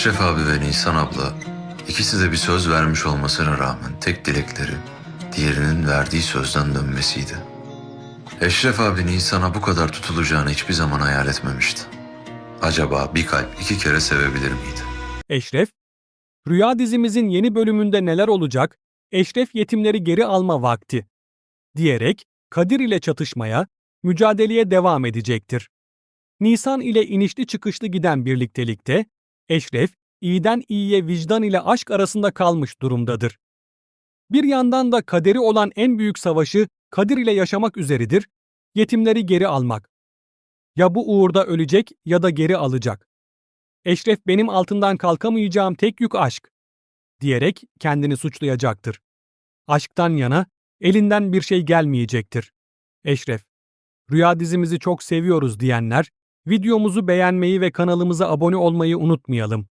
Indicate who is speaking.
Speaker 1: Eşref abi ve Nisan abla ikisi de bir söz vermiş olmasına rağmen tek dilekleri diğerinin verdiği sözden dönmesiydi. Eşref abi Nisan'a bu kadar tutulacağını hiçbir zaman hayal etmemişti. Acaba bir kalp iki kere sevebilir miydi?
Speaker 2: Eşref, Rüya dizimizin yeni bölümünde neler olacak? Eşref yetimleri geri alma vakti diyerek Kadir ile çatışmaya, mücadeleye devam edecektir. Nisan ile inişli çıkışlı giden birliktelikte Eşref iyiden iyiye vicdan ile aşk arasında kalmış durumdadır. Bir yandan da kaderi olan en büyük savaşı Kadir ile yaşamak üzeredir, yetimleri geri almak. Ya bu uğurda ölecek ya da geri alacak. Eşref benim altından kalkamayacağım tek yük aşk diyerek kendini suçlayacaktır. Aşktan yana elinden bir şey gelmeyecektir. Eşref, Rüya dizimizi çok seviyoruz diyenler, videomuzu beğenmeyi ve kanalımıza abone olmayı unutmayalım.